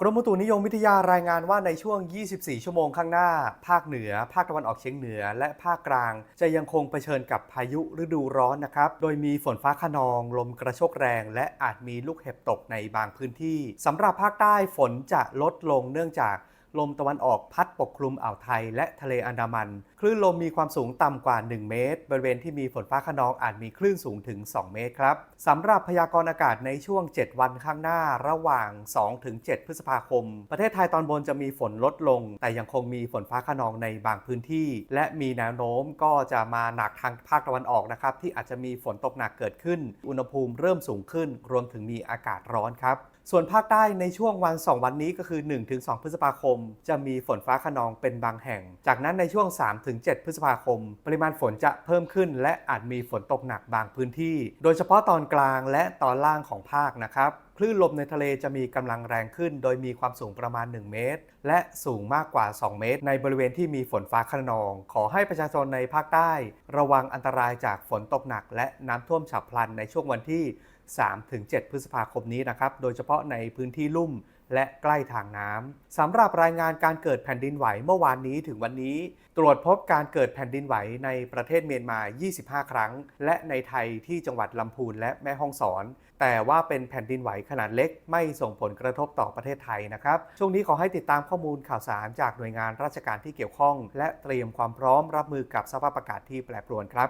กรมอุตุนิยมวิทยารายงานว่าในช่วง 24 ชั่วโมงข้างหน้า ภาคเหนือ ภาคตะวันออกเฉียงเหนือ และภาคกลาง จะยังคงเผชิญกับพายุฤดูร้อนนะครับ โดยมีฝนฟ้าขนอง ลมกระโชกแรง และอาจมีลูกเห็บตกในบางพื้นที่ สำหรับภาคใต้ฝนจะลดลงเนื่องจาก ลมตะวันออกพัดปกคลุมอ่าวไทยและทะเลอันดามัน คลื่นลมมีความสูงต่ำกว่า 1 เมตร บริเวณที่มีฝนฟ้าขนองอาจมีคลื่นสูงถึง 2 เมตรครับสำหรับพยากรณ์อากาศในช่วง 7 วันข้างหน้าระหว่าง 2-7 พฤษภาคม ประเทศไทยตอนบนจะมีฝนลดลง แต่ยังคงมีฝนฟ้าขนองในบางพื้นที่ และมีแนวโน้มก็จะมาหนักทางภาคตะวันออกนะครับที่อาจจะมีฝนตกหนักเกิดขึ้น อุณหภูมิเริ่มสูงขึ้น รวมถึงมีอากาศร้อนครับส่วนภาคใต้ในช่วงวัน 2 วันนี้ก็คือ 1-2 พฤษภาคมจะมีฝนฟ้าขนองเป็นบางแห่ง จากนั้นในช่วง 3-7 พฤษภาคม ปริมาณฝนจะเพิ่มขึ้น และอาจมีฝนตกหนักบางพื้นที่ โดยเฉพาะตอนกลางและตอนล่างของภาคนะครับ คลื่นลมในทะเลจะมีกำลังแรงขึ้น โดยมีความสูงประมาณ 1 เมตร และสูงมากกว่า 2 เมตร ในบริเวณที่มีฝนฟ้าขนอง ขอให้ประชาชนในภาคใต้ ระวังอันตรายจากฝนตกหนัก และน้ำท่วมฉับพลันในช่วงวันที่ 3-7 พฤษภาคมนี้นะครับ โดยเฉพาะในพื้นที่ลุ่มและใกล้ทางน้ำสำหรับรายงานการเกิดแผ่นดินไหวเมื่อวานนี้ถึงวันนี้ ตรวจพบการเกิดแผ่นดินไหวในประเทศเมียนมา 25 ครั้ง และในไทยที่จังหวัดลำพูนและแม่ฮ่องสอน แต่ว่าเป็นแผ่นดินไหวขนาดเล็ก ไม่ส่งผลกระทบต่อประเทศไทยนะครับ ช่วงนี้ขอให้ติดตามข้อมูลข่าวสารจากหน่วยงานราชการที่เกี่ยวข้อง และเตรียมความพร้อมรับมือกับสภาพอากาศที่แปรปรวนครับ